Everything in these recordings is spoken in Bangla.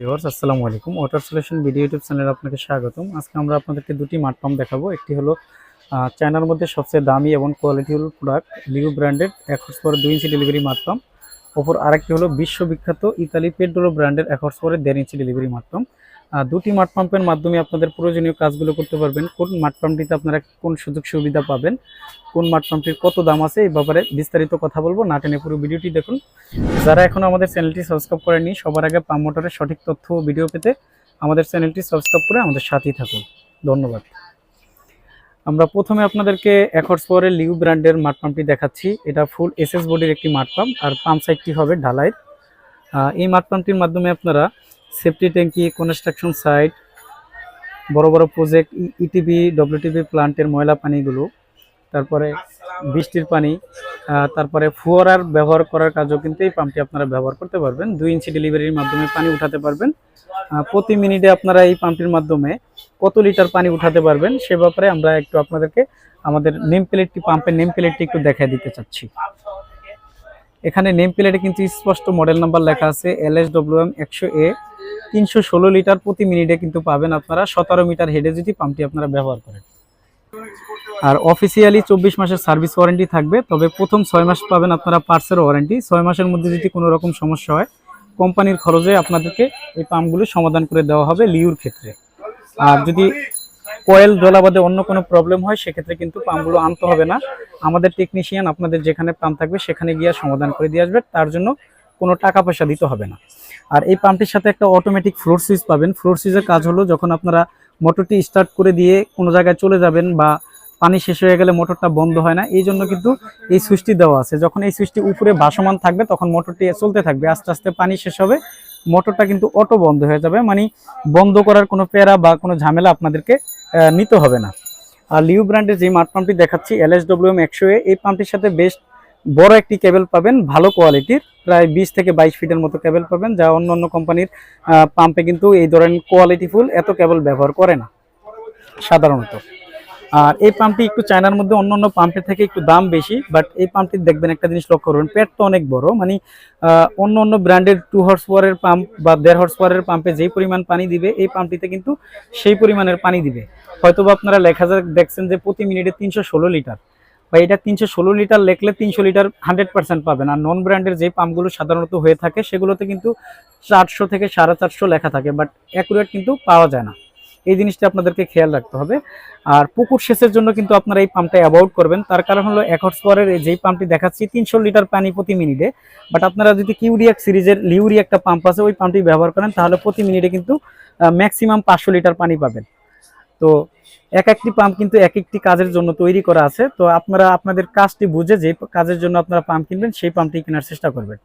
ভিউয়ার্স, আসসালামু আলাইকুম। ওয়াটার সলিউশন ভিডিও ইউটিউব চ্যানেলে আপনাকে স্বাগতম। আজকে আমরা আপনাদেরকে দুটি মাঠ পাম্প দেখাবো। একটি হলো চায়নার মধ্যে সবচেয়ে দামি এবং কোয়ালিটিফুল প্রোডাক্ট লিউ ব্র্যান্ডেড এক হর্স পরে দুই ইঞ্চি ডেলিভারি মাঠ পাম্প ওপর আরেকটি হলো বিশ্ববিখ্যাত ইতালি পেড্রোলো ব্র্যান্ডের এক হর্স পরে দেড় ইঞ্চি ডেলিভারি মাঠ পাম্প দুটি মাঠ পাম্পের মাধ্যমে আপনাদের প্রয়োজনীয় কাজগুলো করতে পারবেন। কোন মাঠ পাম্পটিতে আপনারা কোন সুযোগ সুবিধা পাবেন? কোন মাঠ পাম্পটির কত দাম আছে? এই ব্যাপারে বিস্তারিত কথা বলব। না টেনে পুরো ভিডিওটি দেখুন। যারা এখন আমাদের চ্যানেলটি সাবস্ক্রাইব করেনি সবার আগে পাম্প মোটরের সঠিক তথ্য ভিডিও পেতে আমাদের চ্যানেলটি সাবস্ক্রাইব করে আমাদের সাথেই থাকুন। ধন্যবাদ। আমরা প্রথমে আপনাদেরকে এক হর্স পাওয়ারের লিউ ব্র্যান্ডের মাঠ পাম্পটি দেখাচ্ছি। এটা ফুল এসএস বডির একটি মাঠ পাম্প আর পাম্প সাইডটি হবে আহ, এই মাঠ পাম্পটির মাধ্যমে আপনারা সেফটি ট্যাঙ্কি কনস্ট্রাকশন সাইট বড় বড় প্রজেক্ট ইটিভি ডব্লিউটিভি প্লান্টের ময়লা পানিগুলো, তারপরে বৃষ্টির পানি তারপরে ফুয়ারার ব্যবহার করার কাজও কিন্তু এই পাম্পটি আপনারা ব্যবহার করতে পারবেন। দুই ইঞ্চি ডেলিভারির মাধ্যমে পানি উঠাতে পারবেন। প্রতি মিনিটে আপনারা এই পাম্পটির মাধ্যমে কত লিটার পানি উঠাতে পারবেন, সে ব্যাপারে আমরা একটু আপনাদেরকে আমাদের নেম প্লেটটি পাম্পের নেম প্লেটটি একটু দেখাই দিতে চাচ্ছি। এখানে নেম প্লেটে কিন্তু স্পষ্ট মডেল নাম্বার লেখা আছে এল এস ডব্লিউ এম একশো এ তিনশো ষোলো লিটার প্রতি মিনিটে কিন্তু পাবেন আপনারা সতেরো মিটার হেডে যদি পাম্পটি আপনারা ব্যবহার করেন। আর অফিসিয়ালি চব্বিশ মাসের সার্ভিস ওয়ারেন্টি থাকবে, তবে প্রথম ছয় মাস পাবেন আপনারা পার্সের ওয়ারেন্টি। ছয় মাসের মধ্যে যদি কোনো রকম সমস্যা হয়, কোম্পানির খরচে আপনাদেরকে এই পাম্পগুলো সমাধান করে দেওয়া হবে লিউর ক্ষেত্রে। আর যদি কয়েল জলাবাদে অন্য কোনো প্রবলেম হয়, সেক্ষেত্রে কিন্তু পাম্পগুলো আনতে হবে না। আমাদের টেকনিশিয়ান আপনাদের যেখানে পাম্প থাকবে, সেখানে গিয়ে সমাধান করে দিয়ে আসবে। তার জন্য কোনো টাকা পয়সা দিতে হবে না। আর এই পাম্পটির সাথে একটা অটোমেটিক ফ্লোর সুইচ পাবেন। ফ্লোর সুইচের কাজ হলো যখন আপনারা মোটরটি স্টার্ট করে দিয়ে কোনো জায়গায় চলে যাবেন বা পানি শেষ হয়ে গেলে মোটরটা বন্ধ হয় না, এই জন্য কিন্তু এই সুইচটি দেওয়া আছে। যখন এই সুইচটি উপরে ভাসমান থাকবে, তখন মোটরটি চলতে থাকবে। আস্তে আস্তে পানি শেষ হবে মোটরটা কিন্তু অটো বন্ধ হয়ে যাবে। মানে বন্ধ করার কোনো প্যারা বা কোনো ঝামেলা আপনাদেরকে নিতে হবে না। আর লিউ ব্র্যান্ডের যে মাঠ পাম্পটি দেখাচ্ছি এল এস ডব্লিউ এম একশো এ, এই পাম্পটির সাথে বেশ বড় একটি কেবল পাবেন, ভালো কোয়ালিটির প্রায় বিশ থেকে বাইশ ফিটের মতো কেবল পাবেন, যা অন্য অন্য কোম্পানির পাম্পে কিন্তু এই ধরনের কোয়ালিটিফুল এত কেবল ব্যবহার করে না, সাধারণত। আর এই পাম্পটি একটু চায়নার মধ্যে অন্য অন্য পাম্পের থেকে একটু দাম বেশি বাট এই পাম্পটি দেখবেন একটা জিনিস লক্ষ্য করবেন পেটটা অনেক বড় মানে অন্য অন্য ব্র্যান্ডের টু হর্স পাওয়ারের পাম্প বা দেড় হর্স পাওয়ারের পাম্পে যেই পরিমাণ পানি দিবে, এই পাম্পটিতে কিন্তু সেই পরিমাণের পানি দিবে। হয়তোবা আপনারা লেখা দেখছেন যে প্রতি মিনিটে তিনশো ষোলো লিটার বা এটা তিনশো ষোলো লিটার লেখলে তিনশো লিটার হান্ড্রেড পার্সেন্ট পাবেন। আর নন ব্র্যান্ডের যে পাম্পগুলো সাধারণত হয়ে থাকে, সেগুলোতে কিন্তু চারশো থেকে সাড়ে চারশো লেখা থাকে বাট অ্যাকুরেট কিন্তু পাওয়া যায় না। এই জিনিসটা আপনাদেরকে খেয়াল রাখতে হবে। আর পুকুর সেচের জন্য কিন্তু আপনারা এই পাম্পটা অ্যাভয়েড করবেন। তার কারণ হলো এক হর্স পাওয়ারের যেই পাম্পটি দেখাচ্ছি, তিনশো লিটার পানি প্রতি মিনিটে। বাট আপনারা যদি কিউরিয়াক সিরিজের লিউরি একটা পাম্প আছে, ওই পাম্পটি ব্যবহার করেন, তাহলে প্রতি মিনিটে কিন্তু ম্যাক্সিমাম পাঁচশো লিটার পানি পাবেন। তো এক একটি পাম্প কিন্তু এক একটি কাজের জন্য তৈরি করা আছে। তো আপনারা আপনাদের কাজটি বুঝে যে কাজের জন্য আপনারা পাম্প কিনবেন, সেই পাম্পটি কেনার চেষ্টা করবেন।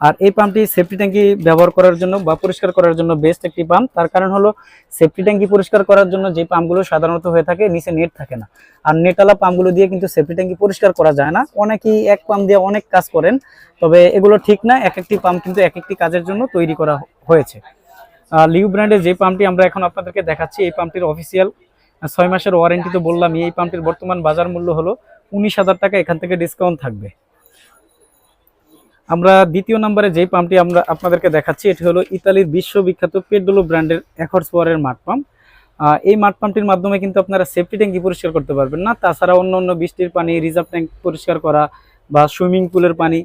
আর এই পাম্পটি সেফটি ট্যাঙ্কি ব্যবহার করার জন্য বা পরিষ্কার করার জন্য বেস্ট একটি পাম্প তার কারণ হলো সেফটি ট্যাঙ্কি পরিষ্কার করার জন্য যে পাম্পগুলো সাধারণত হয়ে থাকে, নিচে নেট থাকে না। আর নেটালা পাম্পগুলো দিয়ে কিন্তু সেফটি ট্যাঙ্কি পরিষ্কার করা যায় না। অনেকেই এক পাম্প দিয়ে অনেক কাজ করেন, তবে এগুলো ঠিক না। এক একটি পাম্প কিন্তু এক একটি কাজের জন্য তৈরি করা হয়েছে। লিউ ব্র্যান্ডের যে পাম্পটি আমরা এখন আপনাদেরকে দেখাচ্ছি, এই পাম্পটির অফিসিয়াল ছয় মাসের ওয়ারেন্টি তো বললাম এই পাম্পটির বর্তমান বাজার মূল্য হলো উনিশ হাজার টাকা, এখান থেকে ডিসকাউন্ট থাকবে। আমরা দ্বিতীয় নম্বরে যে পাম্পটি আমরা আপনাদেরকে দেখাচ্ছি, এটি হলো ইতালির বিশ্ববিখ্যাত পেডোলো ব্র্যান্ডের একর্স ওয়ারের মাঠ পাম্প। এই মাঠ পাম্পটির মাধ্যমে কিন্তু আপনারা সেফটি ট্যাঙ্কি পরিষ্কার করতে পারবেন না, তাছাড়া অন্য অন্য বৃষ্টির পানি রিজার্ভ ট্যাঙ্ক পরিষ্কার করা বা সুইমিং পুলের পানি,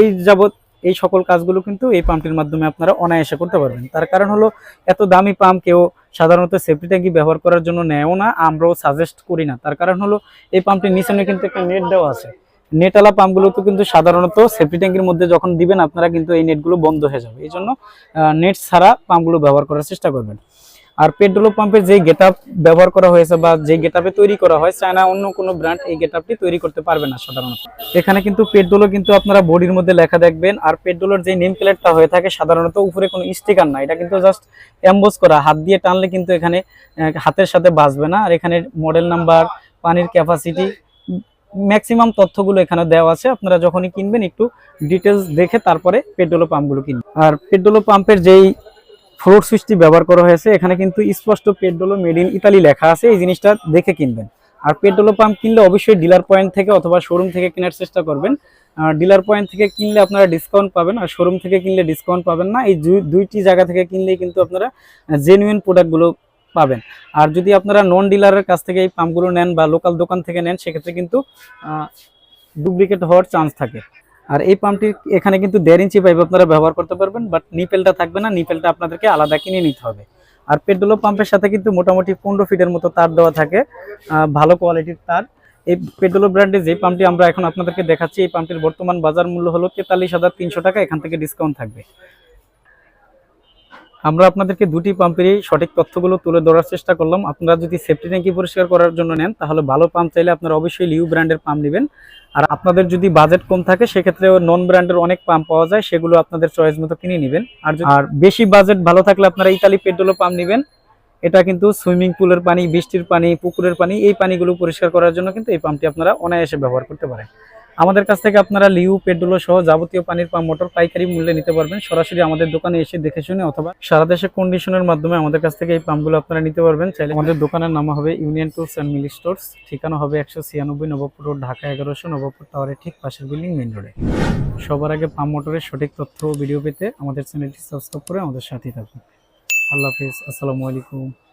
এই যাবৎ এই সকল কাজগুলো কিন্তু এই পাম্পটির মাধ্যমে আপনারা অনায়াসে করতে পারবেন। তার কারণ হলো, এত দামি পাম্প কেউ সাধারণত সেফটি ট্যাঙ্কি ব্যবহার করার জন্য নেয়ও না, আমরাও সাজেস্ট করি না। তার কারণ হলো, এই পাম্পটির নিচে কিন্তু একটা নেট দেওয়া আছে। নেটওয়ালা পাম্পগুলো তো কিন্তু সাধারণত সেফটি ট্যাঙ্কির মধ্যে যখন দিবেন, আপনারা কিন্তু এই নেটগুলো বন্ধ হয়ে যাবে। এই জন্য নেট ছাড়া পাম্পগুলো ব্যবহার করার চেষ্টা করবেন। আর পেট্রোল পাম্পের যে গেট ব্যবহার করা হয়েছে বা যে গেট তৈরি করা হয়, চায়না অন্য কোনো ব্র্যান্ড এই গেট তৈরি করতে পারবে না সাধারণত। এখানে কিন্তু পেট্রোলও কিন্তু আপনারা বডির মধ্যে লেখা দেখবেন, আর পেট্রোলের যে নেম প্লেটটা হয়ে থাকে সাধারণত উপরে কোনো স্টিকার না, এটা কিন্তু জাস্ট এমবোস করা, হাত দিয়ে টানলে কিন্তু এখানে হাতের সাথে বাঁচবে না, আর এখানে মডেল নাম্বার পানির ক্যাপাসিটি ম্যাক্সিমাম তথ্যগুলো এখানে দেওয়া আছে, আপনারা যখনই কিনবেন একটু ডিটেলস দেখে তারপরে পেট্রোল পাম্পগুলো কিনবেন। আর পেট্রোল পাম্পের যেই ফ্লোর সুইচটি ব্যবহার করা হয়েছে। এখানে কিন্তু স্পষ্ট পেট্রোল মেড ইন ইতালি লেখা আছে, এই জিনিসটা দেখে কিনবেন। আর পেট্রোল পাম্প কিনলে অবশ্যই ডিলার পয়েন্ট থেকে অথবা শোরুম থেকে কেনার চেষ্টা করবেন। ডিলার পয়েন্ট থেকে কিনলে আপনারা ডিসকাউন্ট পাবেন আর শোরুম থেকে কিনলে ডিসকাউন্ট পাবেন না। এই দুই- দুইটি জায়গা থেকে কিনলেই কিন্তু আপনারা জেনুইন প্রোডাক্টগুলো পাবেন। আর যদি আপনারা নন ডিলারের কাছ থেকে এই পাম্পগুলো নেন বা লোকাল দোকান থেকে নেন, সেক্ষেত্রে কিন্তু ডুপ্লিকেট হওয়ার চান্স থাকে। আর এই পাম্পটি এখানে কিন্তু দেড় ইঞ্চি পাইপ আপনারা ব্যবহার করতে পারবেন বাট নিপেলটা থাকবে না নিপেলটা আপনাদেরকে আলাদা কিনে নিতে হবে। আর পেট্রোল পাম্পের সাথে কিন্তু মোটামুটি পনেরো ফিটের মতো তার দেওয়া থাকে ভালো কোয়ালিটির তার। এই পেট্রোল ব্র্যান্ডের যে পাম্পটি আমরা এখন আপনাদেরকে দেখাচ্ছি, এই পাম্পটির বর্তমান বাজার মূল্য হলো তেতাল্লিশ হাজার তিনশো টাকা, এখান থেকে ডিসকাউন্ট থাকবে। আমরা আপনাদেরকে দুটি পাম্পেরই সঠিক তথ্যগুলো তুলে ধরার চেষ্টা করলাম। আপনারা যদি সেফটি ট্যাঙ্কি পরিষ্কার করার জন্য নেন, তাহলে ভালো পাম্প চাইলে আপনারা অবশ্যই লিউ ব্র্যান্ডের পাম্প নেবেন। আর আপনাদের যদি বাজেট কম থাকে সেক্ষেত্রে নন ব্র্যান্ডের অনেক পাম্প পাওয়া যায়, সেগুলো আপনাদের চয়েস মতো কিনে নেবেন। আর আর বেশি বাজেট ভালো থাকলে আপনারা ইতালি পেট্রোল পাম্প নেবেন। এটা কিন্তু সুইমিং পুলের পানি, বৃষ্টির পানি, পুকুরের পানি, এই পানিগুলো পরিষ্কার করার জন্য কিন্তু এই পাম্পটি আপনারা অনায়াসে ব্যবহার করতে পারেন। আমাদের কাছ থেকে আপনারা লিউ, পেট্রোল সহ যাবতীয় পানির পাম্প মোটর পাইকারি মূল্যে নিতে পারবেন। সরাসরি আমাদের দোকানে এসে দেখে শুনে অথবা সারা দেশে কন্ডিশনের মাধ্যমে আমাদের কাছ থেকে এই পাম্পগুলো আপনারা নিতে পারবেন। চাইলে আমাদের দোকানের নাম হবে ইউনিয়ন টুলস অ্যান্ড মিলি স্টোর্স ঠিকানা হবে একশো ছিয়ানব্বই নবাবপুর রোড, ঢাকা এগারোশো, নবাবপুর টাওয়ারের ঠিক পাশের বিল্ডিং মেন রোডে সবার আগে পাম্প মোটরের সঠিক তথ্য ভিডিও পেতে আমাদের চ্যানেলটি সাবস্ক্রাইব করে আমাদের সাথেই থাকুন। আল্লাহ হাফিজ। আসসালামু আলাইকুম।